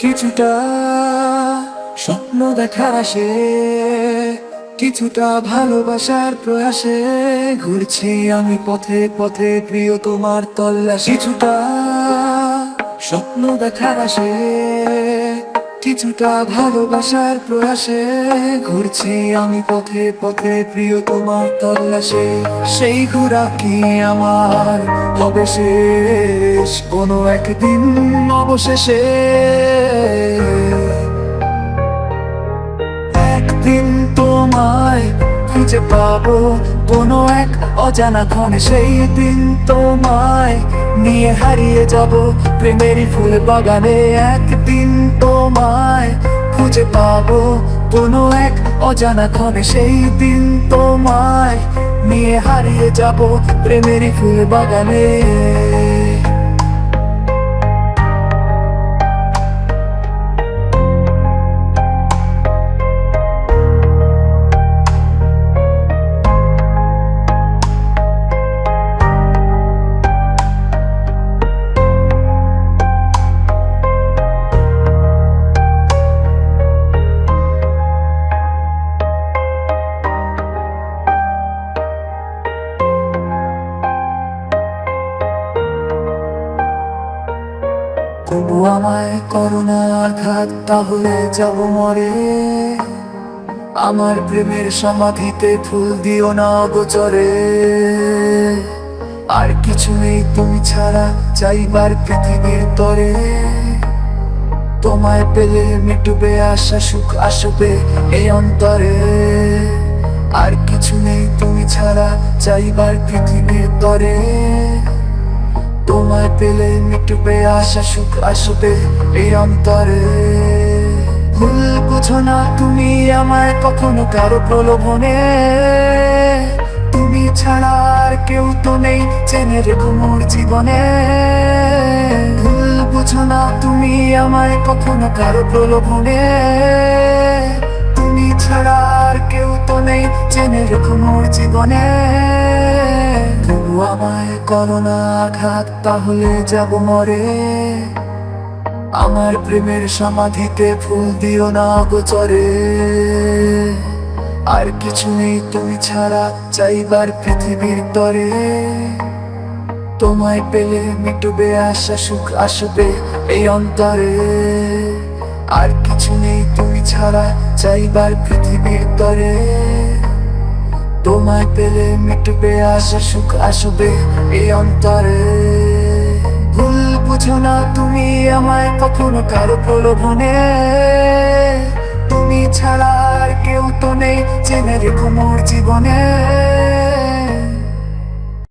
কিছুটা স্বপ্ন দেখার আসে, কিছুটা ভালোবাসার প্রয়াসে ঘুরছি আমি পথে পথে প্রিয় তোমার তল্লা কিছুটা স্বপ্ন দেখার আসে, কিছুটা ভালোবাসার প্রয়াসে ঘুরছি আমি পথে পথে প্রিয় তোমার তল্লাশে। সেই ঘোরা কি আমার হবে শেষ? কোনো একদিন অবশেষে একদিন তোমায় খুঁজে পাবো কোনো এক অজানা ক্ষণে। সেই দিন তোমায় নিয়ে হারিয়ে যাব প্রেমেরই ফুল বাগানে। একদিন তোমায় খুঁজে পাবো কোনো এক অজানা ক্ষণে। সেই দিন তোমায় নিয়ে হারিয়ে যাব প্রেমেরই ফুল বাগানে। তবু আমায় করোনা আঘাত তাহলে যাব মরে। আমার প্রেমের সমাধিতে ফুল দিও না গোচরে আর কিছু নেই তুমি ছাড়া চাইবার পৃথিবীর তরে। তোমায় পেলে মিটুবে আশা, সুখ আসবে এই অন্তরে। আর কিছু নেই তুমি ছাড়া চাইবার পৃথিবীর তরে। তোমায় পেলে মিটবে আশা, সুখ, আসবে এই অন্তরে। ভুল বুঝো না তুমি আমায় কখনো কারও প্রলোভনে। তুমি ছাড়া আর কেউ তো নেই চেনে রেখো মোর জীবনে। ভুল বুঝো না তুমি আমায় কখনো কারও প্রলোভনে। তুমি ছাড়া আর কেউ তো নেই চেনে রেখো মোর জীবনে। আমায় করোনা আঘাত, তাহলে যাব মরে। আমার প্রেমের সমাধিতে ফুল দিও না গোচরে আর কিছু নেই তুমি ছাড়া চাইবার পৃথিবীর তরে। তোমায় পেলে মিটুবে আশা, সুখ আসবে এই অন্তরে। আর কিছু নেই তুমি ছাড়া চাইবার পৃথিবীর তরে। তোমায় পেলে মিটবে আশা, সুখ, আসবে এই অন্তরে। ভুল বুঝো না তুমি আমায় কখনো কারও প্রলোভনে। তুমি ছাড়া আর কেউ তো নেই জেনে রেখো মোর জীবনে।